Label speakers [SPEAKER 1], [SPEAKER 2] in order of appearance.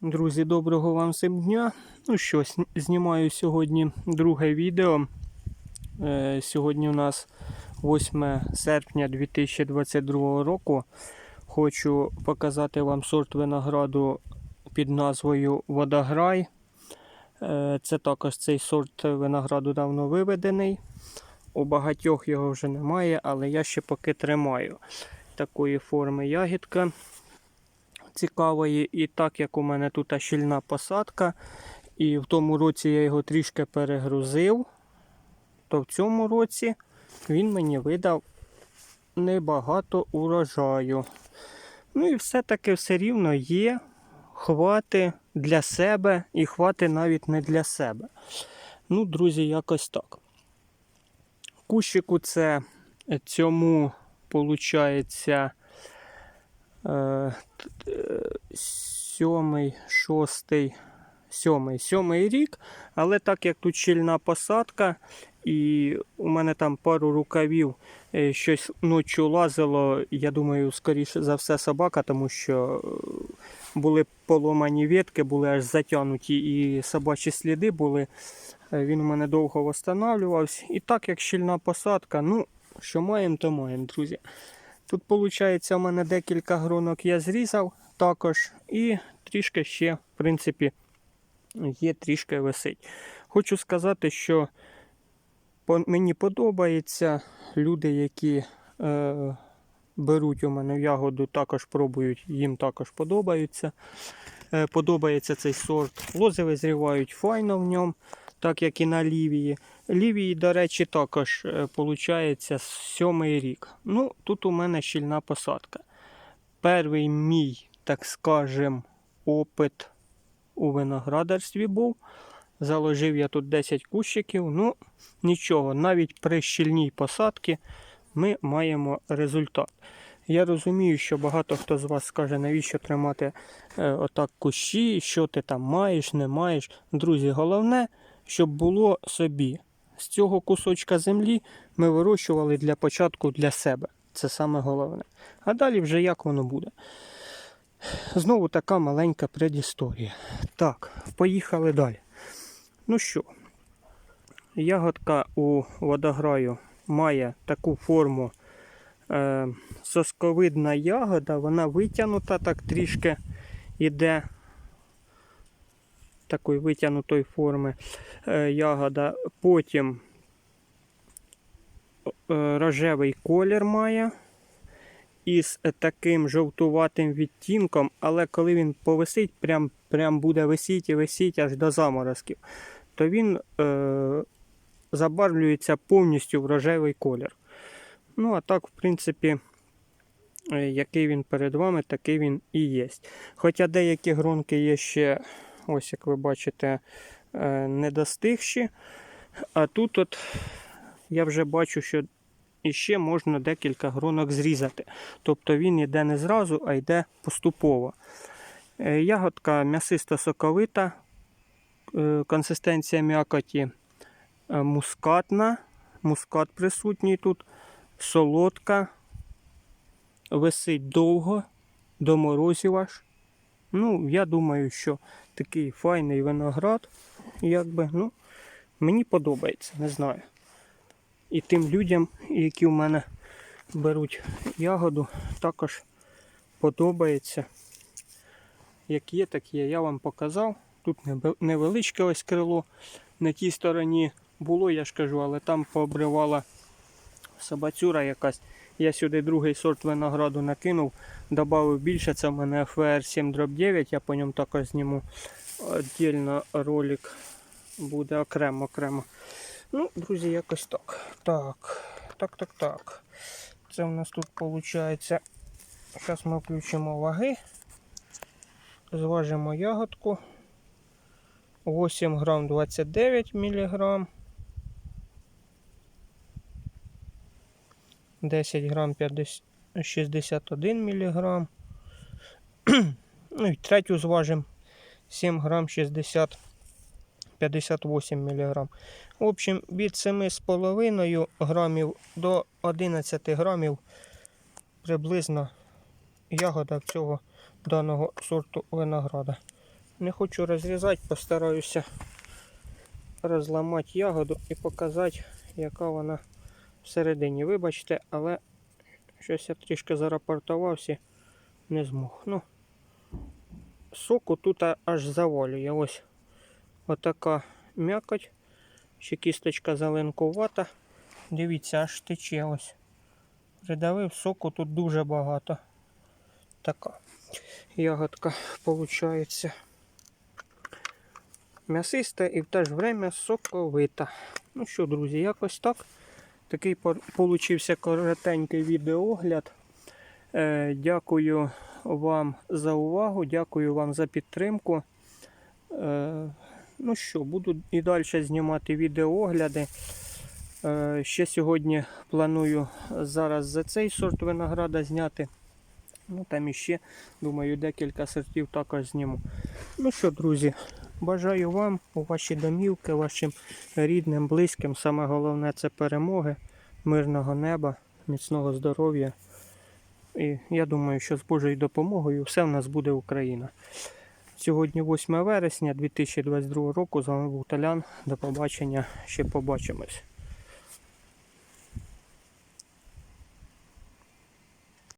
[SPEAKER 1] Друзі, доброго вам всім дня. Ну що, знімаю сьогодні друге відео. Е, Сьогодні у нас 8 серпня 2022 року. Хочу показати вам сорт винограду під назвою Водограй. Е, Це також цей сорт винограду давно виведений. У багатьох його вже немає, але я ще поки тримаю такої форми ягідка цікавої. І так як у мене тут щільна посадка, і в тому році я його трішки перегрузив, то в цьому році він мені видав небагато урожаю. Ну і все-таки все рівно є хвати для себе і хвати навіть не для себе. Ну, друзі, якось так. Кущику це цьому, виходить, сьомий, шостий, сьомий, сьомий рік. Але так як тут щільна посадка, і у мене там пару рукавів е, щось ночі лазило, я думаю, скоріше за все собака, тому що е, були поломані ветки, були аж затягнуті і собачі сліди були. Е, Він у мене довго встановлювався. І так як щільна посадка, ну, що маємо, то маємо, друзі. Тут, виходить, у мене декілька гронок я зрізав також. І трішки ще, в принципі, є трішки висить. Хочу сказати, що мені подобається люди, які е, беруть у мене ягоду, також пробують, їм також подобаються. Е, подобається цей сорт. Лози визрівають файно в ньому, так як і на лівії. Лівії, до речі, також виходить сьомий рік. Ну, тут у мене щільна посадка. Перший мій, так скажем, опит у виноградарстві був. Заложив я тут 10 кущиків. Ну, нічого, навіть при щільній посадці ми маємо результат. Я розумію, що багато хто з вас скаже, навіщо тримати е, отак кущі, що ти там маєш, не маєш. Друзі, головне, щоб було собі. З цього кусочка землі ми вирощували для початку для себе. Це саме головне. А далі вже як воно буде. Знову така маленька предісторія. Так, поїхали далі. Ну що, ягодка у водограю має таку форму е, сосковидна ягода, вона витягнута так трішки іде такої витягнутої форми е, ягода. Потім е, рожевий колір має із е, таким жовтуватим відтінком, але коли він повисить, прям, прям буде висіти і висіти аж до заморозків, то він е, забарвлюється повністю в рожевий колір. Ну, а так, в принципі, е, який він перед вами, такий він і є. Хоча деякі гронки є ще, ось як ви бачите, е, недостигші. А тут от я вже бачу, що іще можна декілька гронок зрізати. Тобто він йде не зразу, а йде поступово. Е, Ягодка м'ясисто соковита, е, консистенція м'якоті е, мускатна, мускат присутній тут, солодка, висить довго, до морозів аж. Ну, я думаю, що такий файний виноград, якби, ну, мені подобається, не знаю. І тим людям, які в мене беруть ягоду, також подобається. Як є, так є. Я вам показав. Тут невеличке ось крило. На тій стороні було, я ж кажу, але там пообривала собацюра якась. Я сюди другий сорт винограду накинув, додав більше. Це в мене FR 7 9. Я по ньому також зніму віддільно ролик. Буде окремо окремо. Ну, друзі, якось так. Так, так, так, так. Це у нас тут виходить. Зараз ми включимо ваги. Зважимо ягодку. 8 грам 29 міліграм. 10 грам 50, 61 міліграм. ну і третю зважимо 7 грам 60 58 міліграм. В общем, від 7,5 грамів до 11 грамів приблизно ягода цього даного сорту винограда. Не хочу розрізати, постараюся розламати ягоду і показати, яка вона всередині. Вибачте, але щось я трішки зарапортувався, не змог. Ну, соку тут аж завалює. Ось отака м'якоть. Ще кісточка зеленкувата. Дивіться, аж тече ось. Придавив соку тут дуже багато. Така ягодка виходить. М'ясиста і в те ж время соковита. Ну що, друзі, якось так. Такий по- получився коротенький відеоогляд. Е, дякую вам за увагу, дякую вам за підтримку. Ну що, буду і далі знімати відеоогляди. Е, ще сьогодні планую зараз за цей сорт винограда зняти. Ну там іще, думаю, декілька сортів також зніму. Ну що, друзі, бажаю вам у ваші домівки, вашим рідним, близьким. Саме головне це перемоги, мирного неба, міцного здоров'я. І я думаю, що з Божою допомогою все в нас буде Україна. Сьогодні 8 вересня 2022 року. З вами був Талян. До побачення. Ще побачимось.